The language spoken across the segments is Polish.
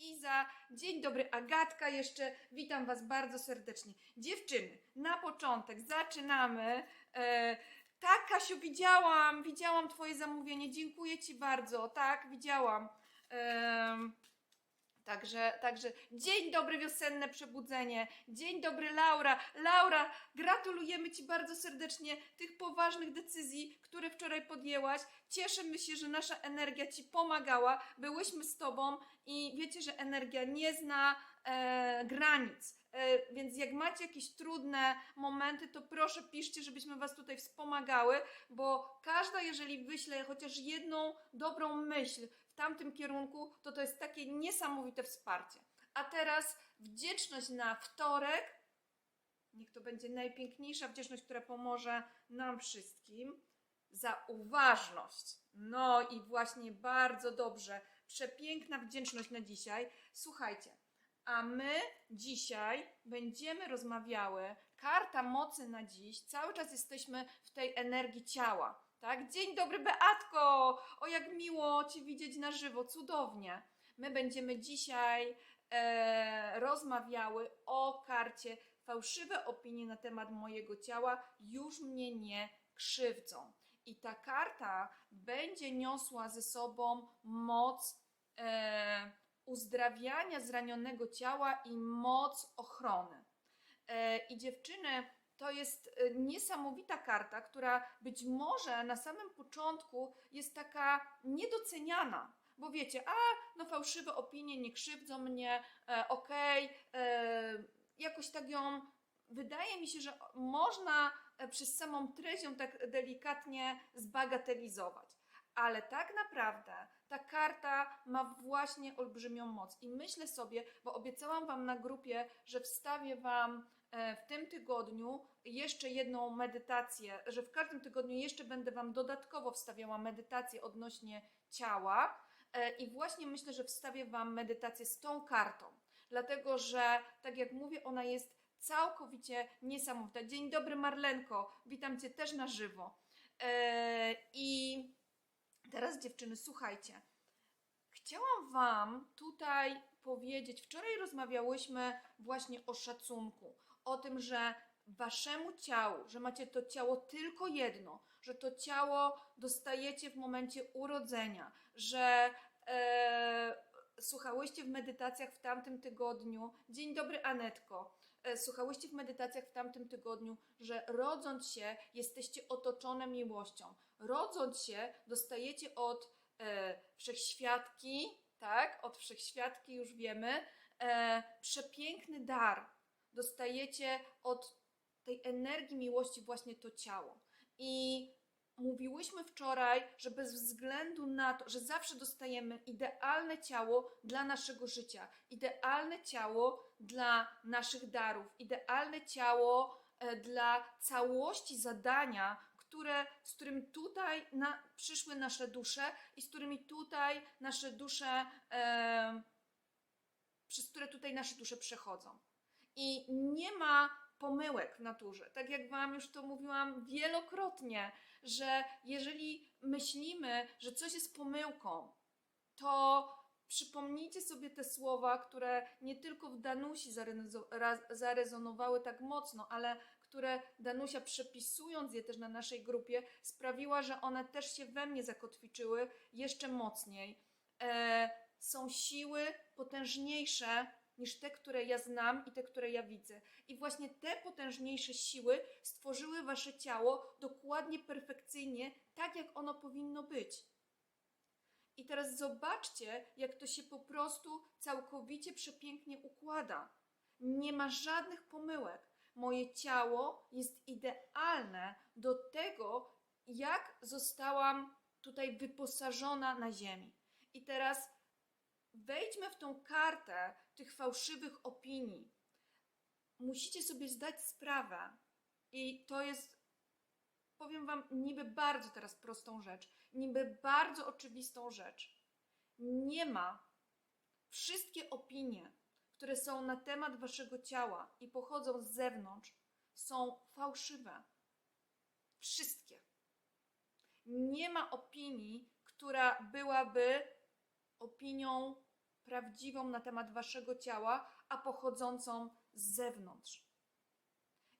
Iza, dzień dobry Agatka jeszcze, witam Was bardzo serdecznie. Dziewczyny, na początek zaczynamy. E, tak, Kasiu, widziałam, widziałam Twoje zamówienie, dziękuję Ci bardzo, tak, widziałam. Em, Także, także dzień dobry wiosenne przebudzenie. Dzień dobry Laura. Laura, gratulujemy Ci bardzo serdecznie tych poważnych decyzji, które wczoraj podjęłaś. Cieszymy się, że nasza energia Ci pomagała. Byłyśmy z Tobą i wiecie, że energia nie zna e, granic. E, więc jak macie jakieś trudne momenty, to proszę piszcie, żebyśmy Was tutaj wspomagały, bo każda, jeżeli wyśle chociaż jedną dobrą myśl tamtym kierunku, to to jest takie niesamowite wsparcie. A teraz wdzięczność na wtorek. Niech to będzie najpiękniejsza wdzięczność, która pomoże nam wszystkim za uważność. No i właśnie bardzo dobrze. Przepiękna wdzięczność na dzisiaj. Słuchajcie, a my dzisiaj będziemy rozmawiały. Karta mocy na dziś. Cały czas jesteśmy w tej energii ciała. Tak? Dzień dobry, Beatko! O, jak miło Cię widzieć na żywo, cudownie. My będziemy dzisiaj e, rozmawiały o karcie fałszywe opinie na temat mojego ciała już mnie nie krzywdzą. I ta karta będzie niosła ze sobą moc e, uzdrawiania zranionego ciała i moc ochrony. E, I dziewczyny, to jest e, niesamowita karta, która być może na samym początku jest taka niedoceniana. Bo wiecie, a no fałszywe opinie nie krzywdzą mnie, e, okej, e, jakoś tak ją, wydaje mi się, że można e, przez samą treść ją tak delikatnie zbagatelizować. Ale tak naprawdę ta karta ma właśnie olbrzymią moc. I myślę sobie, bo obiecałam Wam na grupie, że wstawię Wam w tym tygodniu jeszcze jedną medytację, że w każdym tygodniu jeszcze będę Wam dodatkowo wstawiała medytację odnośnie ciała. E, I właśnie myślę, że wstawię Wam medytację z tą kartą, dlatego że, tak jak mówię, ona jest całkowicie niesamowita. Dzień dobry, Marlenko, witam Cię też na żywo. E, I teraz, dziewczyny, słuchajcie. Chciałam Wam tutaj powiedzieć, wczoraj rozmawiałyśmy właśnie o szacunku, o tym, że Waszemu ciału, że macie to ciało tylko jedno, że to ciało dostajecie w momencie urodzenia, że e, słuchałyście w medytacjach w tamtym tygodniu. Dzień dobry, Anetko. E, słuchałyście w medytacjach w tamtym tygodniu, że rodząc się jesteście otoczone miłością. Rodząc się dostajecie od e, wszechświatki, tak? Od wszechświatki już wiemy, e, przepiękny dar. Dostajecie od tej energii miłości właśnie to ciało. I mówiłyśmy wczoraj, że bez względu na to, że zawsze dostajemy idealne ciało dla naszego życia, idealne ciało dla naszych darów, idealne ciało e, dla całości zadania, które, z którym tutaj na, przyszły nasze dusze i z którymi tutaj nasze dusze, e, przez które tutaj nasze dusze przechodzą. I nie ma pomyłek w naturze. Tak jak Wam już to mówiłam wielokrotnie, że jeżeli myślimy, że coś jest pomyłką, to przypomnijcie sobie te słowa, które nie tylko w Danusi zarezonowały tak mocno, ale które Danusia przepisując je też na naszej grupie, sprawiła, że one też się we mnie zakotwiczyły jeszcze mocniej. E, są siły potężniejsze niż te, które ja znam i te, które ja widzę. I właśnie te potężniejsze siły stworzyły wasze ciało dokładnie perfekcyjnie, tak jak ono powinno być. I teraz zobaczcie, jak to się po prostu całkowicie przepięknie układa. Nie ma żadnych pomyłek. Moje ciało jest idealne do tego, jak zostałam tutaj wyposażona na Ziemi. I teraz wejdźmy w tą kartę tych fałszywych opinii. Musicie sobie zdać sprawę, i to jest, powiem Wam, niby bardzo teraz prostą rzecz, niby bardzo oczywistą rzecz. Nie ma wszystkie opinie, które są na temat Waszego ciała i pochodzą z zewnątrz, są fałszywe. Wszystkie. Nie ma opinii, która byłaby opinią prawdziwą na temat waszego ciała, a pochodzącą z zewnątrz.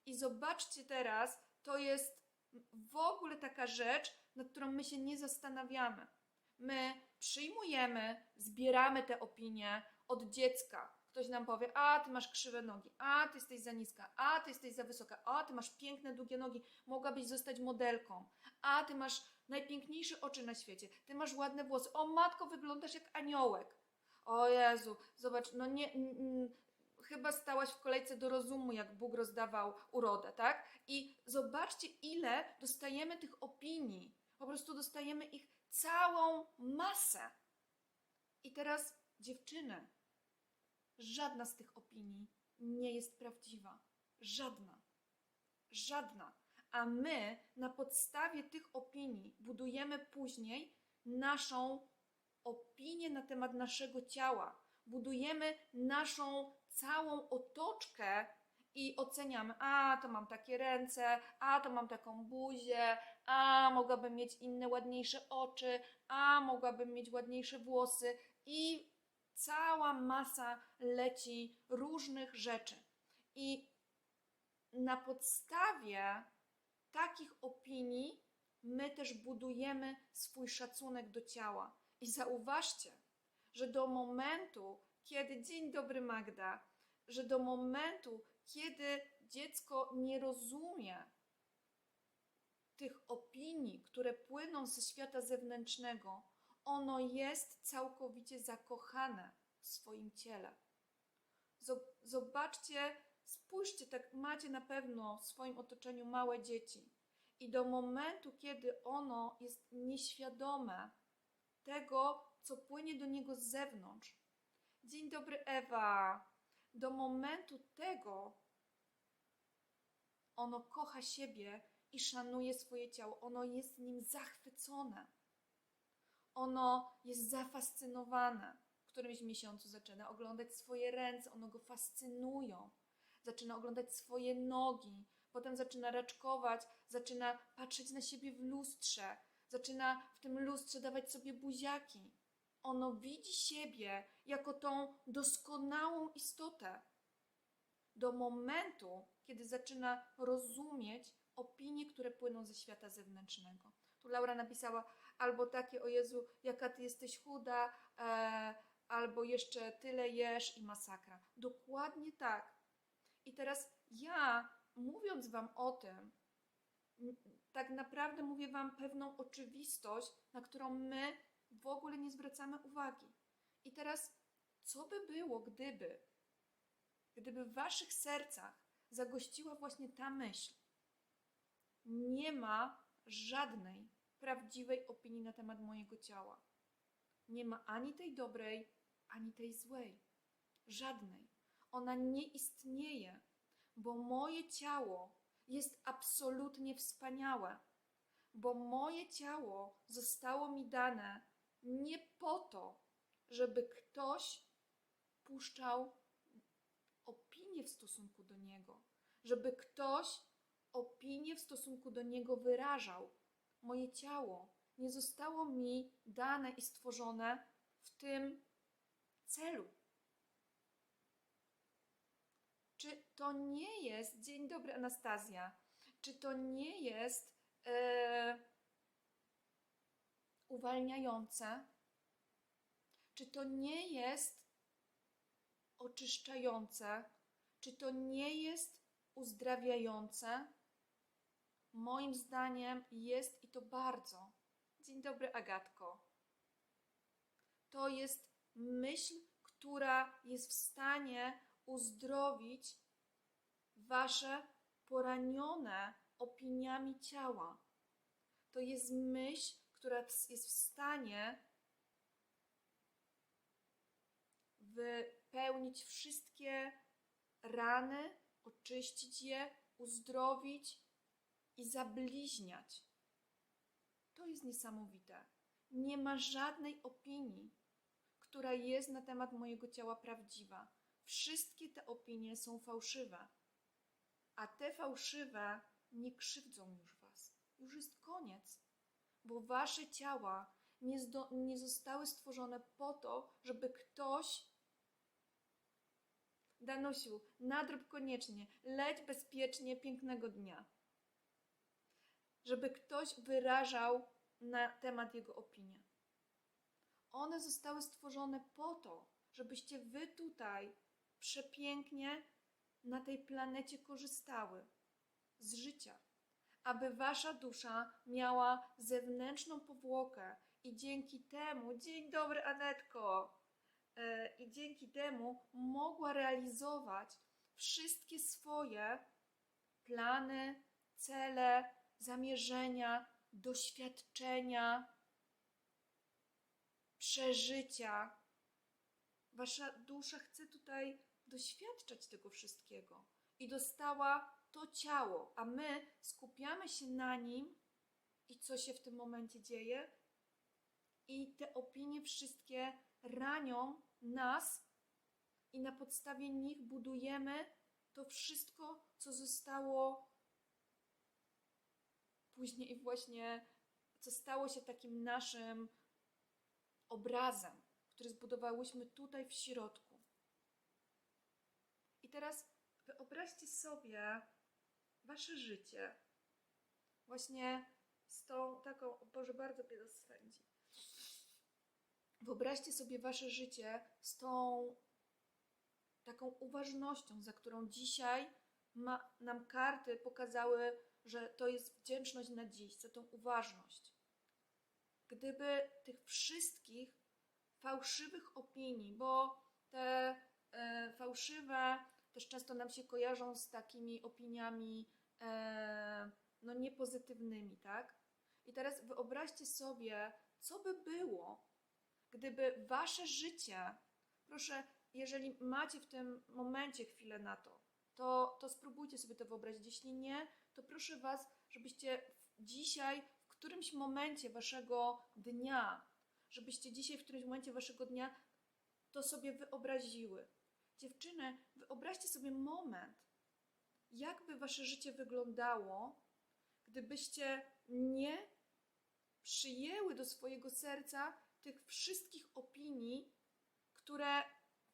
I zobaczcie teraz, to jest w ogóle taka rzecz, nad którą my się nie zastanawiamy. My przyjmujemy, zbieramy te opinie od dziecka. Ktoś nam powie, a ty masz krzywe nogi, a ty jesteś za niska, a ty jesteś za wysoka, a ty masz piękne, długie nogi, mogłabyś zostać modelką, a ty masz najpiękniejsze oczy na świecie, ty masz ładne włosy, o matko, wyglądasz jak aniołek. O Jezu, zobacz, no nie, chyba stałaś w kolejce do rozumu, jak Bóg rozdawał urodę, tak? I zobaczcie, ile dostajemy tych opinii. Po prostu dostajemy ich całą masę. I teraz, dziewczyny, żadna z tych opinii nie jest prawdziwa. Żadna. Żadna. A my na podstawie tych opinii budujemy później naszą opinię na temat naszego ciała. Budujemy naszą całą otoczkę i oceniamy, a to mam takie ręce, a to mam taką buzię, a mogłabym mieć inne, ładniejsze oczy, a mogłabym mieć ładniejsze włosy i cała masa leci różnych rzeczy. I na podstawie takich opinii my też budujemy swój szacunek do ciała. I zauważcie, że do momentu, kiedy dzień dobry Magda, że do momentu, kiedy dziecko nie rozumie tych opinii, które płyną ze świata zewnętrznego, ono jest całkowicie zakochane w swoim ciele. Zo- Zobaczcie, spójrzcie, tak macie na pewno w swoim otoczeniu małe dzieci. I do momentu, kiedy ono jest nieświadome tego, co płynie do niego z zewnątrz. Dzień dobry, Ewa. Do momentu tego ono kocha siebie i szanuje swoje ciało. Ono jest nim zachwycone. Ono jest zafascynowane. W którymś miesiącu zaczyna oglądać swoje ręce, one go fascynują. Zaczyna oglądać swoje nogi, potem zaczyna raczkować, zaczyna patrzeć na siebie w lustrze, zaczyna w tym lustrze dawać sobie buziaki. Ono widzi siebie jako tą doskonałą istotę. Do momentu, kiedy zaczyna rozumieć opinie, które płyną ze świata zewnętrznego. Tu Laura napisała albo takie, o Jezu, jaka ty jesteś chuda, e, albo jeszcze tyle jesz i masakra. Dokładnie tak. I teraz ja, mówiąc Wam o tym, tak naprawdę mówię Wam pewną oczywistość, na którą my w ogóle nie zwracamy uwagi. I teraz, co by było, gdyby, gdyby w Waszych sercach zagościła właśnie ta myśl? Nie ma żadnej prawdziwej opinii na temat mojego ciała. Nie ma ani tej dobrej, ani tej złej. Żadnej. Ona nie istnieje, bo moje ciało jest absolutnie wspaniałe, bo moje ciało zostało mi dane nie po to, żeby ktoś puszczał opinię w stosunku do niego, żeby ktoś opinię w stosunku do niego wyrażał. Moje ciało nie zostało mi dane i stworzone w tym celu. Czy to nie jest, dzień dobry Anastazja, czy to nie jest e, uwalniające? Czy to nie jest oczyszczające? Czy to nie jest uzdrawiające? Moim zdaniem jest i to bardzo. Dzień dobry, Agatko. To jest myśl, która jest w stanie uzdrowić wasze poranione opiniami ciała. To jest myśl, która jest w stanie wypełnić wszystkie rany, oczyścić je, uzdrowić i zabliźniać. To jest niesamowite. Nie ma żadnej opinii, która jest na temat mojego ciała prawdziwa. Wszystkie te opinie są fałszywe. A te fałszywe nie krzywdzą już was. Już jest koniec, bo wasze ciała nie, nie zostały stworzone po to, żeby ktoś. Danusiu, nadrób koniecznie, leć bezpiecznie pięknego dnia. Żeby ktoś wyrażał na temat jego opinię. One zostały stworzone po to, żebyście wy tutaj przepięknie na tej planecie korzystały z życia, aby wasza dusza miała zewnętrzną powłokę i dzięki temu, dzień dobry Anetko, e, i dzięki temu mogła realizować wszystkie swoje plany, cele, zamierzenia, doświadczenia, przeżycia. Wasza dusza chce tutaj doświadczać tego wszystkiego i dostała to ciało, a my skupiamy się na nim i co się w tym momencie dzieje? I te opinie wszystkie ranią nas i na podstawie nich budujemy to wszystko, co zostało później właśnie, co stało się takim naszym obrazem, który zbudowałyśmy tutaj w środku. Teraz wyobraźcie sobie wasze życie właśnie z tą taką, o Boże, bardzo mnie to. Wyobraźcie sobie wasze życie z tą taką uważnością, za którą dzisiaj ma, nam karty pokazały, że to jest wdzięczność na dziś, za tą uważność. Gdyby tych wszystkich fałszywych opinii, bo te e, fałszywe też często nam się kojarzą z takimi opiniami e, no niepozytywnymi, tak? I teraz wyobraźcie sobie, co by było, gdyby wasze życie, proszę, jeżeli macie w tym momencie chwilę na to, to, to spróbujcie sobie to wyobrazić. Jeśli nie, to proszę was, żebyście dzisiaj w którymś momencie waszego dnia, żebyście dzisiaj w którymś momencie waszego dnia to sobie wyobraziły. Dziewczyny, wyobraźcie sobie moment, jakby wasze życie wyglądało, gdybyście nie przyjęły do swojego serca tych wszystkich opinii, które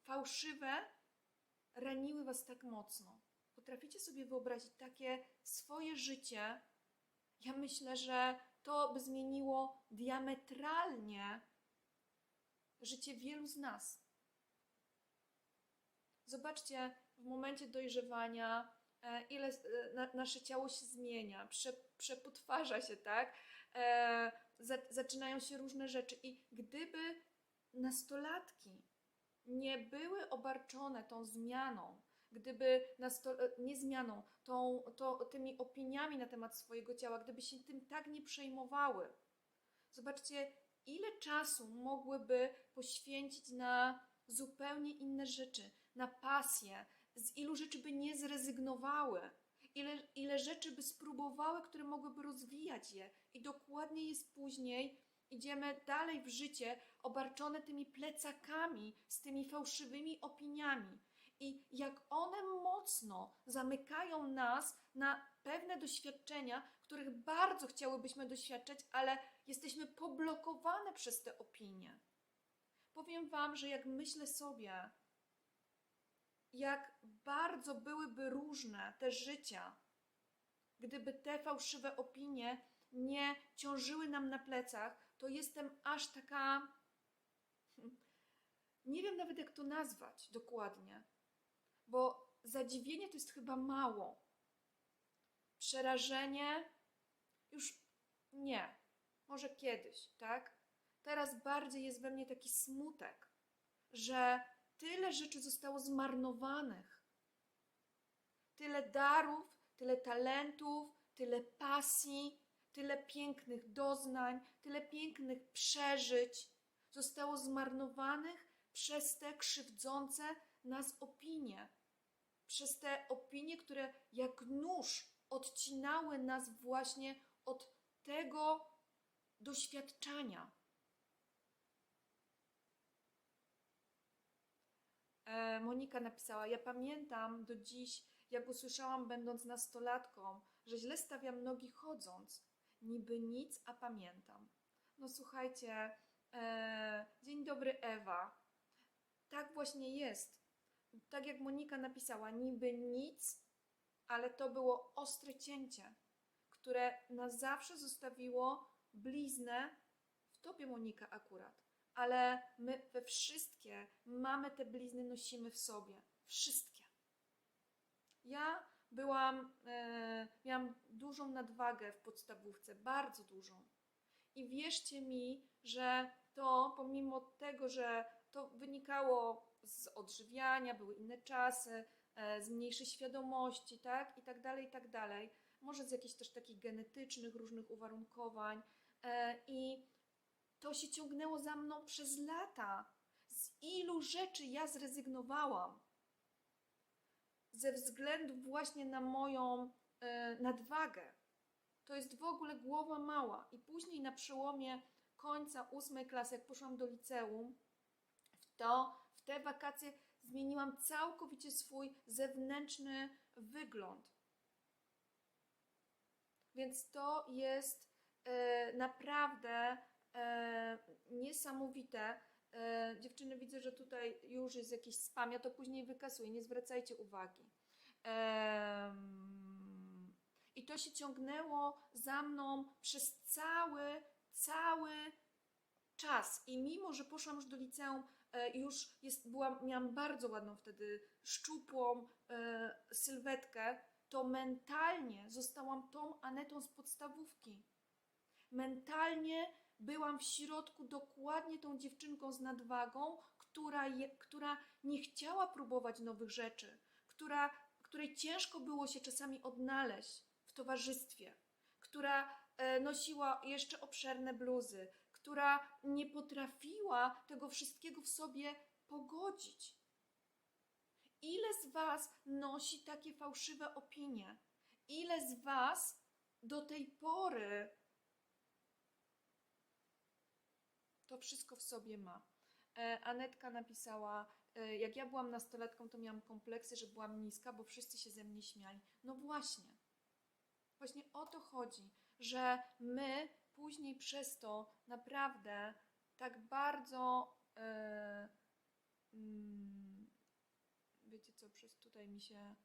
fałszywe raniły was tak mocno. Potraficie sobie wyobrazić takie swoje życie? Ja myślę, że to by zmieniło diametralnie życie wielu z nas. Zobaczcie, w momencie dojrzewania, e, ile e, na, nasze ciało się zmienia, prze, przepotwarza się, tak? E, za, zaczynają się różne rzeczy. I gdyby nastolatki nie były obarczone tą zmianą, gdyby nie zmianą, tą, to, tymi opiniami na temat swojego ciała, gdyby się tym tak nie przejmowały, zobaczcie, ile czasu mogłyby poświęcić na zupełnie inne rzeczy, na pasję, z ilu rzeczy by nie zrezygnowały, ile, ile rzeczy by spróbowały, które mogłyby rozwijać je, i dokładnie jest później. Idziemy dalej w życie, obarczone tymi plecakami, z tymi fałszywymi opiniami. I jak one mocno zamykają nas na pewne doświadczenia, których bardzo chciałybyśmy doświadczać, ale jesteśmy poblokowane przez te opinie. Powiem Wam, że jak myślę sobie, jak bardzo byłyby różne te życia, gdyby te fałszywe opinie nie ciążyły nam na plecach, to jestem aż taka. Nie wiem nawet, jak to nazwać dokładnie, bo zadziwienie to jest chyba mało. Przerażenie już nie. Może kiedyś, tak? Teraz bardziej jest we mnie taki smutek, że tyle rzeczy zostało zmarnowanych. Tyle darów, tyle talentów, tyle pasji, tyle pięknych doznań, tyle pięknych przeżyć zostało zmarnowanych przez te krzywdzące nas opinie. Przez te opinie, które jak nóż odcinały nas właśnie od tego doświadczenia. Monika napisała: Ja pamiętam do dziś, jak usłyszałam, będąc nastolatką, że źle stawiam nogi chodząc. Niby nic, a pamiętam. No słuchajcie, e, dzień dobry Ewa. Tak właśnie jest. Tak jak Monika napisała, niby nic, ale to było ostre cięcie, które na zawsze zostawiło bliznę w tobie, Monika, akurat. Ale my we wszystkie mamy te blizny, nosimy w sobie. Wszystkie. Ja byłam, e, miałam dużą nadwagę w podstawówce, bardzo dużą. I wierzcie mi, że to pomimo tego, że to wynikało z odżywiania, były inne czasy, e, z mniejszej świadomości, tak? I tak dalej, i tak dalej. Może z jakichś też takich genetycznych różnych uwarunkowań. E, I to się ciągnęło za mną przez lata. Z ilu rzeczy ja zrezygnowałam ze względu właśnie na moją e, nadwagę. To jest w ogóle głowa mała. I później na przełomie końca ósmej klasy, jak poszłam do liceum, w to w te wakacje zmieniłam całkowicie swój zewnętrzny wygląd. Więc to jest e, naprawdę e, niesamowite. E, dziewczyny, widzę, że tutaj już jest jakiś spam, ja to później wykasuję, nie zwracajcie uwagi. Em, I to się ciągnęło za mną przez cały, cały czas. I mimo, że poszłam już do liceum, e, już jest, byłam, miałam bardzo ładną wtedy szczupłą e, sylwetkę, to mentalnie zostałam tą Anetą z podstawówki. Mentalnie byłam w środku dokładnie tą dziewczynką z nadwagą, która, je, która nie chciała próbować nowych rzeczy, która, której ciężko było się czasami odnaleźć w towarzystwie, która e, nosiła jeszcze obszerne bluzy, która nie potrafiła tego wszystkiego w sobie pogodzić. Ile z Was nosi takie fałszywe opinie? Ile z Was do tej pory to wszystko w sobie ma? E, Anetka napisała, e, jak ja byłam nastolatką, to miałam kompleksy, że byłam niska, bo wszyscy się ze mnie śmiali. No właśnie. Właśnie o to chodzi, że my później przez to naprawdę tak bardzo. e, mm, wiecie co, przez tutaj mi się.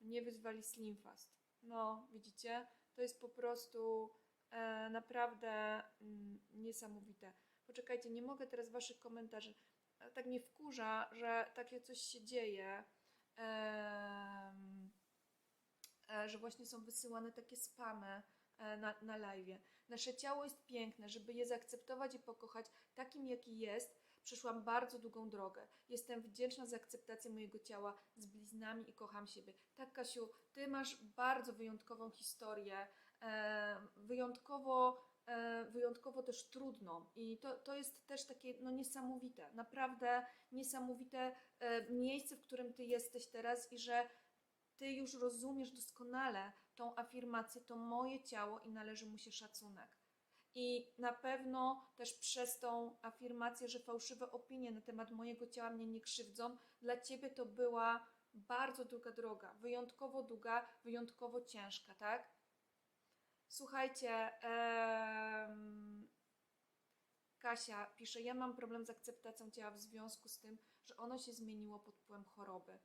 Nie wyzwali Slimfast. No, widzicie? To jest po prostu naprawdę mm, niesamowite. Poczekajcie, nie mogę teraz waszych komentarzy. E, Tak mnie wkurza, że takie coś się dzieje. E, że właśnie są wysyłane takie spamy e, na, na live. Nasze ciało jest piękne, żeby je zaakceptować i pokochać takim, jaki jest. Przeszłam bardzo długą drogę. Jestem wdzięczna za akceptację mojego ciała z bliznami i kocham siebie. Tak, Kasiu, ty masz bardzo wyjątkową historię, e, wyjątkowo, e, wyjątkowo też trudną. I to, to jest też takie no, niesamowite, naprawdę niesamowite e, miejsce, w którym ty jesteś teraz i że ty już rozumiesz doskonale tą afirmację, to moje ciało i należy mu się szacunek. I na pewno też przez tą afirmację, że fałszywe opinie na temat mojego ciała mnie nie krzywdzą, dla ciebie to była bardzo długa droga, wyjątkowo długa, wyjątkowo ciężka, tak? Słuchajcie, Kasia pisze, ja mam problem z akceptacją ciała w związku z tym, że ono się zmieniło pod wpływem choroby.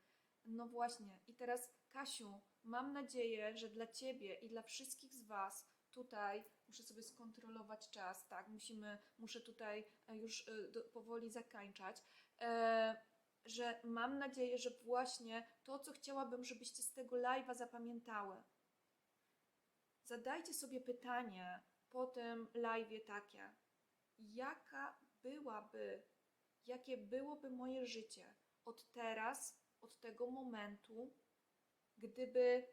No właśnie, i teraz Kasiu, mam nadzieję, że dla Ciebie i dla wszystkich z Was tutaj muszę sobie skontrolować czas, tak, musimy, muszę tutaj e, już e, do, powoli zakańczać, e, że mam nadzieję, że właśnie to, co chciałabym, żebyście z tego live'a zapamiętały. Zadajcie sobie pytanie po tym live'ie takie, jaka byłaby, jakie byłoby moje życie od teraz, od tego momentu, gdyby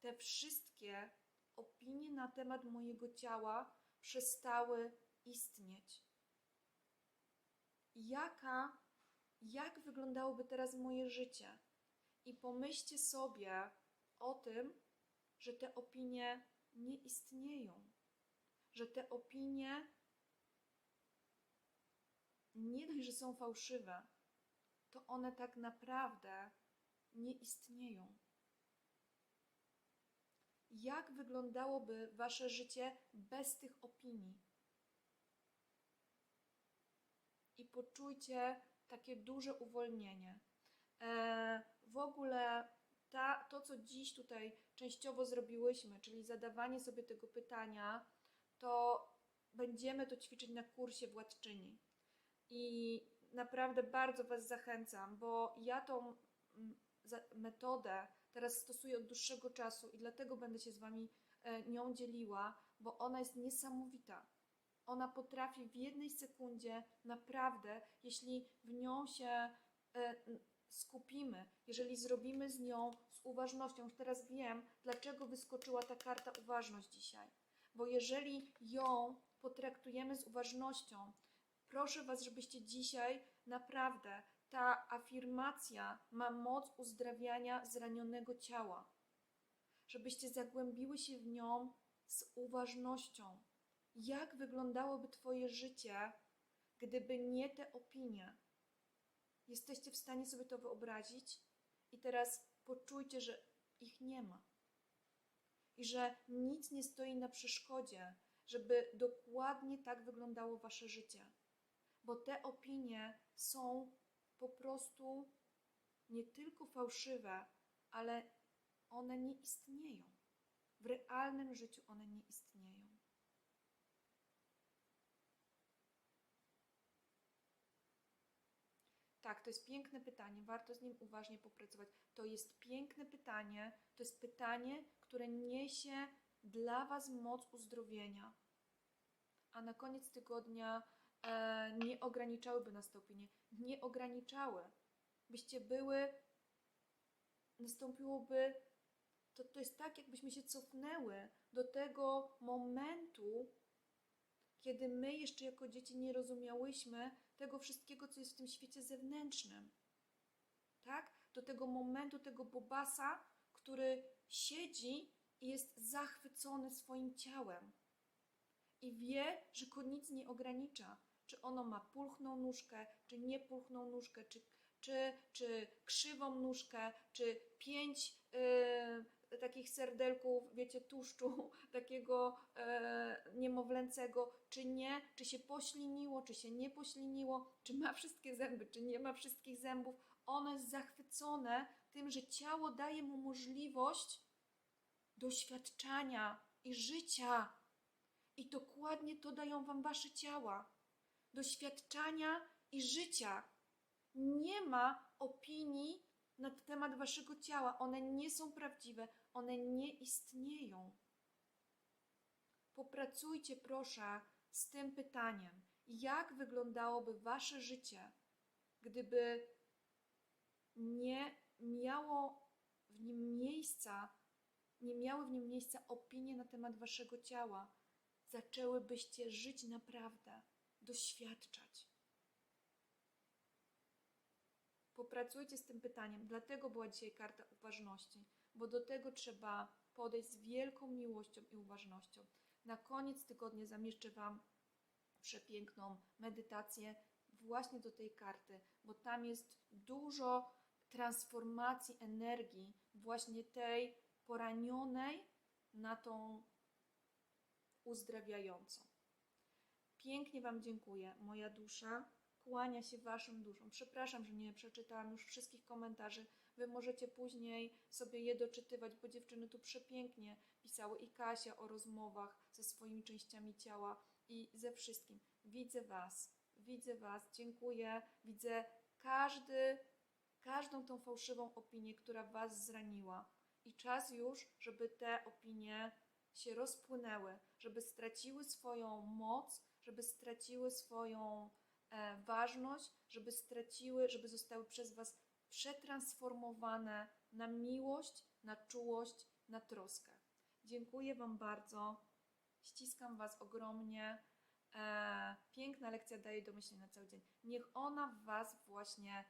te wszystkie opinie na temat mojego ciała przestały istnieć. Jaka, jak wyglądałoby teraz moje życie? I pomyślcie sobie o tym, że te opinie nie istnieją, że te opinie nie dość, że są fałszywe, to one tak naprawdę nie istnieją. jak wyglądałoby wasze życie bez tych opinii. I poczujcie takie duże uwolnienie. E, w ogóle ta, to, co dziś tutaj częściowo zrobiłyśmy, czyli zadawanie sobie tego pytania, to będziemy to ćwiczyć na kursie władczyni. I naprawdę bardzo Was zachęcam, bo ja tą mm, metodę teraz stosuję od dłuższego czasu i dlatego będę się z Wami e, nią dzieliła, bo ona jest niesamowita. Ona potrafi w jednej sekundzie naprawdę, jeśli w nią się e, skupimy, jeżeli zrobimy z nią z uważnością, teraz wiem, dlaczego wyskoczyła ta karta uważność dzisiaj. Bo jeżeli ją potraktujemy z uważnością, proszę Was, żebyście dzisiaj naprawdę ta afirmacja ma moc uzdrawiania zranionego ciała. Żebyście zagłębiły się w nią z uważnością. Jak wyglądałoby Twoje życie, gdyby nie te opinie? Jesteście w stanie sobie to wyobrazić? I teraz poczujcie, że ich nie ma. I że nic nie stoi na przeszkodzie, żeby dokładnie tak wyglądało Wasze życie. Bo te opinie są po prostu nie tylko fałszywe, ale one nie istnieją. W realnym życiu one nie istnieją. Tak, to jest piękne pytanie, warto z nim uważnie popracować. To jest piękne pytanie, to jest pytanie, które niesie dla Was moc uzdrowienia. A na koniec tygodnia e, nie ograniczałyby nas te opinie. Nie ograniczały. Byście były, nastąpiłoby, to, to jest tak, jakbyśmy się cofnęły do tego momentu, kiedy my jeszcze jako dzieci nie rozumiałyśmy tego wszystkiego, co jest w tym świecie zewnętrznym. Tak? Do tego momentu, tego bobasa, który siedzi i jest zachwycony swoim ciałem. I wie, że go nic nie ogranicza. Czy ono ma pulchną nóżkę, czy niepulchną nóżkę, czy, czy, czy krzywą nóżkę, czy pięć yy, takich serdelków, wiecie, tłuszczu takiego e, niemowlęcego, czy nie, czy się pośliniło, czy się nie pośliniło, czy ma wszystkie zęby, czy nie ma wszystkich zębów. Ono jest zachwycone tym, że ciało daje mu możliwość doświadczania i życia. I dokładnie to dają wam wasze ciała. Doświadczania i życia. Nie ma opinii na temat waszego ciała. One nie są prawdziwe, one nie istnieją. Popracujcie proszę z tym pytaniem, jak wyglądałoby wasze życie, gdyby nie miało w nim miejsca, nie miały w nim miejsca opinie na temat waszego ciała. Zaczęłybyście żyć naprawdę, doświadczać. Popracujcie z tym pytaniem, dlatego była dzisiaj karta uważności, bo do tego trzeba podejść z wielką miłością i uważnością. Na koniec tygodnia zamieszczę Wam przepiękną medytację właśnie do tej karty, bo tam jest dużo transformacji energii, właśnie tej poranionej na tą uzdrawiającą. Pięknie Wam dziękuję. Moja dusza kłania się Waszym duszom. Przepraszam, że nie przeczytałam już wszystkich komentarzy. Wy możecie później sobie je doczytywać, bo dziewczyny tu przepięknie pisały i Kasia o rozmowach ze swoimi częściami ciała i ze wszystkim. Widzę Was, widzę Was, dziękuję. Widzę każdy, każdą tą fałszywą opinię, która Was zraniła. I czas już, żeby te opinie się rozpłynęły, żeby straciły swoją moc, żeby straciły swoją e, ważność, żeby straciły, żeby zostały przez Was przetransformowane na miłość, na czułość, na troskę. Dziękuję Wam bardzo. Ściskam Was ogromnie. E, piękna lekcja daje do myślenia na cały dzień. Niech ona w Was właśnie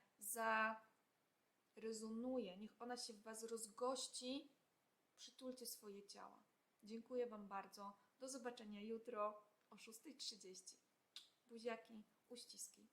zarezonuje, niech ona się w Was rozgości. Przytulcie swoje ciała. Dziękuję Wam bardzo. Do zobaczenia jutro o 6.30. Buziaki, uściski.